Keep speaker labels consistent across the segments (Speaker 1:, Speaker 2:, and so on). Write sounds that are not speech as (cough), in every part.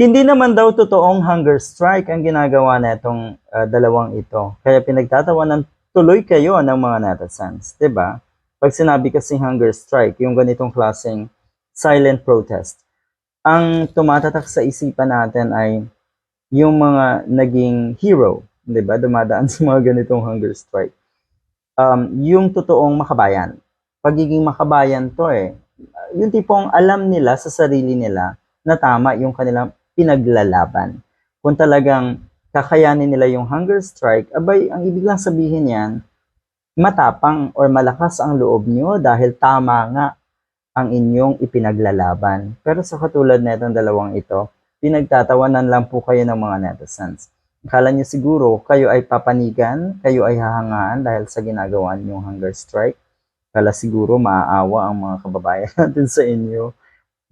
Speaker 1: Hindi naman daw totoong hunger strike ang ginagawa na itong dalawang ito. Kaya pinagtatawanan tuloy kayo ng mga netizens, 'di ba? Pag sinabi kasi hunger strike, yung ganitong klaseng silent protest, ang tumatatak sa isipan natin ay yung mga naging hero, 'di ba? Dumadaan sa mga ganitong hunger strike. Um, yung totoong makabayan. Pagiging makabayan to eh. Yung tipong alam nila sa sarili nila na tama yung kanilang pinaglalaban. Kung talagang kakayanin nila yung hunger strike, abay, ang ibig lang sabihin yan, matapang or malakas ang loob nyo dahil tama nga ang inyong ipinaglalaban. Pero sa katulad na itong dalawang ito, pinagtatawanan lang po kayo ng mga netizens. Akala nyo siguro kayo ay papanigan, kayo ay hahangaan dahil sa ginagawa ninyong hunger strike. Kala siguro maaawa ang mga kababayan (laughs) natin sa inyo.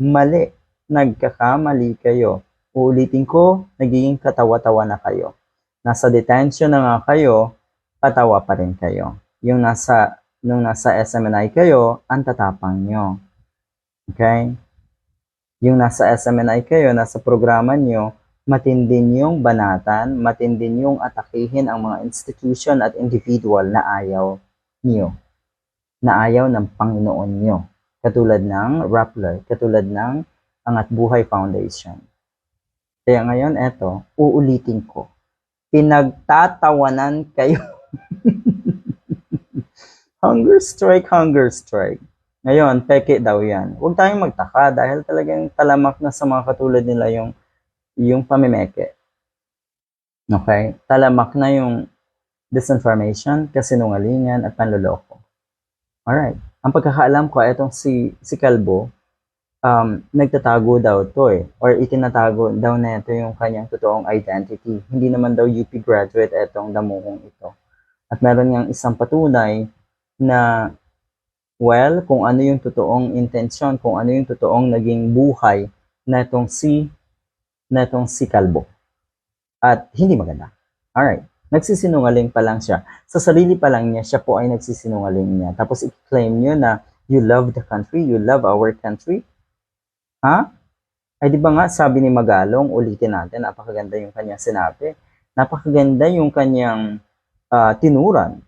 Speaker 1: Mali. Nagkakamali kayo. Uulitin ko, nagiging katawa-tawa na kayo. Nasa detention na nga kayo, patawa pa rin kayo. Yung nasa, nung nasa SMNI kayo, ang tatapang nyo. Okay? Yung nasa SMNI kayo, nasa programa nyo, matindi yung banatan, matindi yung atakihin ang mga institution at individual na ayaw nyo. Na ayaw ng Panginoon nyo. Katulad ng Rappler, katulad ng Angat Buhay Foundation. Kaya ngayon, eto, uulitin ko. Pinagtatawanan kayo. (laughs) hunger strike, hunger strike. Ngayon, peke daw yan. Huwag tayong magtaka dahil talagang talamak na sa mga katulad nila yung, yung pamimeke. Okay? Talamak na yung disinformation, kasinungalingan, at panloloko. Alright. Ang pagkakaalam ko, itong si, si Kalbo, um, nagtatago daw to eh. Or itinatago daw na ito yung kanyang totoong identity. Hindi naman daw UP graduate itong damuhong ito. At meron niyang isang patunay na well, kung ano yung totoong intensyon, kung ano yung totoong naging buhay na itong si na itong si Kalbo. At hindi maganda. Alright. Nagsisinungaling pa lang siya. Sa sarili pa lang niya, siya po ay nagsisinungaling niya. Tapos i-claim niyo na you love the country, you love our country. Ha? Ay di ba nga sabi ni Magalong, ulitin natin, napakaganda yung kanyang sinabi. Napakaganda yung kanyang uh, tinuran.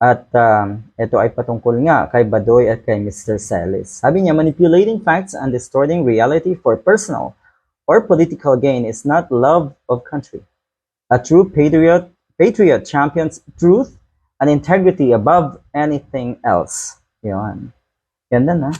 Speaker 1: At um, ito ay patungkol nga kay Badoy at kay Mr. Celis. Sabi niya, manipulating facts and distorting reality for personal or political gain is not love of country. A true patriot, patriot champions truth and integrity above anything else. Yan. Ganda na.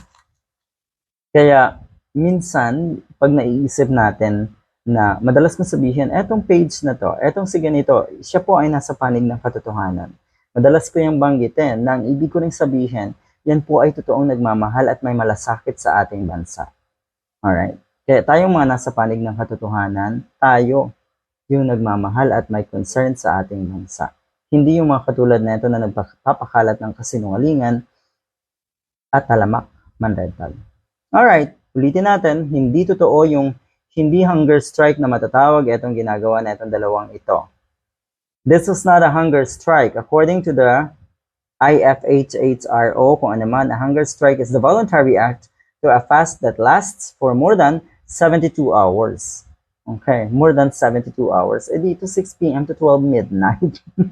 Speaker 1: Kaya, minsan, pag naiisip natin na madalas kong sabihin, etong page na to, etong si ganito, siya po ay nasa panig ng katotohanan. Madalas ko yung banggitin na ang ibig ko rin sabihin, yan po ay totoong nagmamahal at may malasakit sa ating bansa. Alright? Kaya tayong mga nasa panig ng katotohanan, tayo yung nagmamahal at may concern sa ating bansa. Hindi yung mga katulad na ito na nagpapakalat ng kasinungalingan at talamak manrentag. Alright, ulitin natin, hindi totoo yung hindi hunger strike na matatawag itong ginagawa na itong dalawang ito. This is not a hunger strike. According to the IFHHRO, kung ano man, a hunger strike is the voluntary act to a fast that lasts for more than 72 hours. Okay, more than 72 hours. E dito 6 p.m. to 12 midnight. (laughs)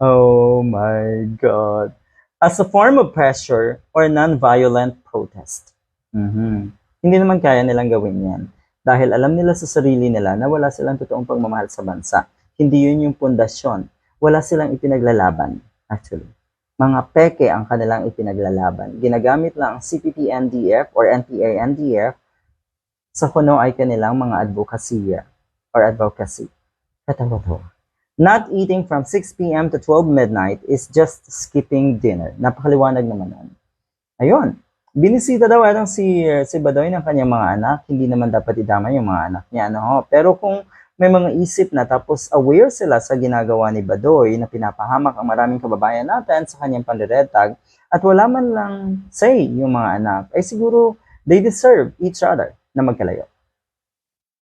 Speaker 1: oh my God. As a form of pressure or non-violent protest. Mhm. Hindi naman kaya nilang gawin yan. Dahil alam nila sa sarili nila na wala silang totoong pagmamahal sa bansa. Hindi yun yung pundasyon. Wala silang ipinaglalaban, actually. Mga peke ang kanilang ipinaglalaban. Ginagamit lang ang CPP-NDF or NPA-NDF sa kuno ay kanilang mga advokasya or advocacy. Katawa-tawa. Not eating from 6 p.m. to 12 midnight is just skipping dinner. Napakaliwanag naman nun. Ayun. Binisita daw atong si, si Badoy ng kanyang mga anak. Hindi naman dapat idama yung mga anak niya. No? Pero kung may mga isip na tapos aware sila sa ginagawa ni Badoy na pinapahamak ang maraming kababayan natin sa kanyang pandiretag at wala man lang say yung mga anak, ay siguro they deserve each other na magkalayo.